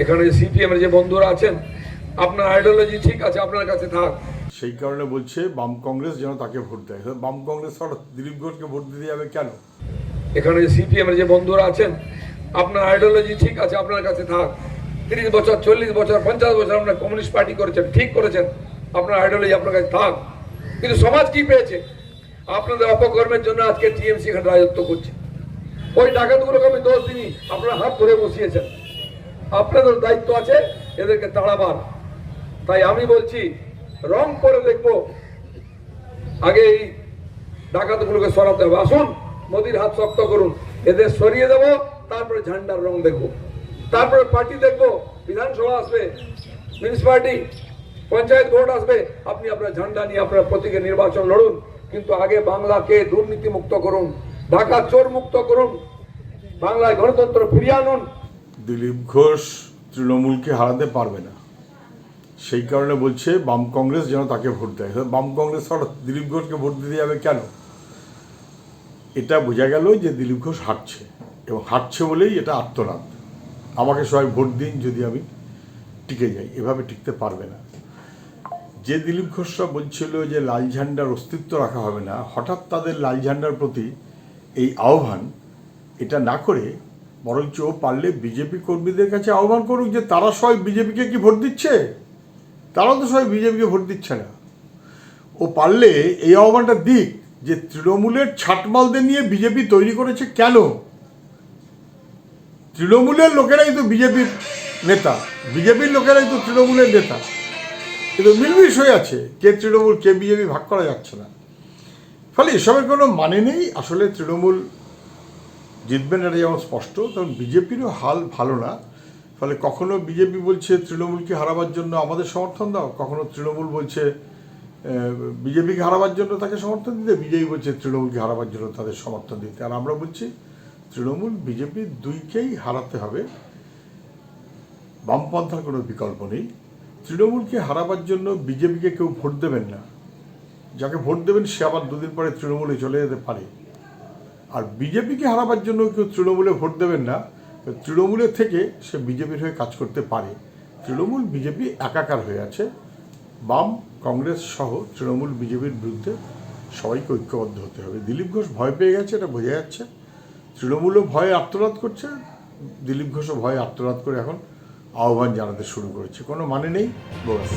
এখানে সিপিএম এর যে বন্ধুরা আছেন আপনার আইডিওলজি ঠিক আছে আপনার কাছে থাক। সেই কারণে বলছে বাম কংগ্রেস যেন তাকে ভোট দেয়। বাম কংগ্রেস হঠাৎ দিলীপ ঘোষকে ভোট দিতে যাবে কেন? এখানে সিপিএম এর যে বন্ধুরা আছেন আপনার আইডিওলজি ঠিক আছে আপনার কাছে থাক। তিরিশ বছর চল্লিশ বছর পঞ্চাশ বছর আপনার কমিউনিস্ট পার্টি করেছেন ঠিক করেছেন আপনার আইডিওলজি আপনার কাছে থাক। কিন্তু সমাজ কি পেয়েছে? আপনাদের অপকর্মের জন্য আজকে টিএমসি এখানে রাজত্ব করছে। ওই ডাকাতগুলোকে আমি দোষ দিই আপনারা হাত ধরে বসিয়েছেন। আপনাদের দায়িত্ব আছে, এদেরকে তাড়াবার। তাই আমি বলছি, রং করে দেখব। আগে এই ডাকাতগুলোকে সরাতে হবে। আসুন, মোদির হাত শক্ত করুন। এদের সরিয়ে দেবো, তারপরে ঝান্ডার রং দেখব। তারপরে পার্টি দেখব, বিধানসভা আসবে মিউনিসিপালিটি পঞ্চায়েত ভোট আসবে। আপনি আপনার ঝান্ডা নিয়ে আপনার প্রতীকে নির্বাচন লড়ুন, কিন্তু আগে বাংলাকে দুর্নীতি মুক্ত করুন, ঢাকা চোর মুক্ত করুন, বাংলায় গণতন্ত্র ফিরিয়ে আনুন। দিলীপ ঘোষ তৃণমূলকে হারাতে পারবে না। সেই কারণে বলছে, বাম কংগ্রেস যেন তাকে ভোট দেয়। বাম কংগ্রেস হঠাৎ দিলীপ ঘোষকে ভোট দিতে যাবে কেন? এটা বোঝা গেল যে দিলীপ ঘোষ হাঁটছে এবং হাঁটছে বলেই এটা আত্মনাদ। আমাকে সবাই ভোট দিন যদি আমি টিকে যাই। এভাবে টিকতে পারবে না। যে দিলীপ ঘোষরা বলছিল যে লাল ঝান্ডার অস্তিত্ব রাখা হবে না, হঠাৎ তাদের লাল ঝান্ডার প্রতি এই আহ্বান, এটা না করে বরঞ্চ পারলে বিজেপি কর্মীদের কাছে আহ্বান করুক যে তারা সবাই বিজেপিকে কি ভোট দিচ্ছে? তারা তো সবাই বিজেপিকে ভোট দিচ্ছে না। ও পারলে এই আহ্বানটা দিক যে তৃণমূলের ছাটমালদের নিয়ে বিজেপি তৈরি করেছে কেন? তৃণমূলের লোকেরাই তো বিজেপির নেতা। বিজেপির লোকেরাই তো তৃণমূলের নেতা। কিন্তু মিলমিশ হয়ে আছে। কে তৃণমূল, কে বিজেপি ভাগ করা যাচ্ছে না। ফলে এসবের কোনো মানে নেই। আসলে তৃণমূল জিতবেন এটা যেমন স্পষ্ট, তখন বিজেপিরও হাল ভালো না। ফলে কখনো বিজেপি বলছে তৃণমূলকে হারাবার জন্য আমাদের সমর্থন দাও, কখনো তৃণমূল বলছে বিজেপিকে হারাবার জন্য তাকে সমর্থন দিতে, বিজেপি বলছে তৃণমূলকে হারাবার জন্য তাদের সমর্থন দিতে। আর আমরা বলছি, তৃণমূল বিজেপি দুইকেই হারাতে হবে। বামপন্থার কোনো বিকল্প নেই। তৃণমূলকে হারাবার জন্য বিজেপিকে কেউ ভোট দেবেন না। যাকে ভোট দেবেন সে আবার দুদিন পরে তৃণমূলে চলে যেতে পারে। আর বিজেপিকে হারাবার জন্য কেউ তৃণমূলে ভোট দেবেন না তৃণমূলের থেকে সে বিজেপির হয়ে কাজ করতে পারে। তৃণমূল বিজেপি একাকার হয়ে আছে। বাম, কংগ্রেস সহ তৃণমূল বিজেপির বিরুদ্ধে সবাইকে ঐক্যবদ্ধ হতে হবে। দিলীপ ঘোষ ভয় পেয়ে গেছে, এটা বোঝা যাচ্ছে। তৃণমূলও ভয়ে আত্মনাদ করছে। দিলীপ ঘোষও ভয়ে আত্মনাদ করে এখন আহ্বান জানাতে শুরু করেছে। কোনো মানে নেই? বস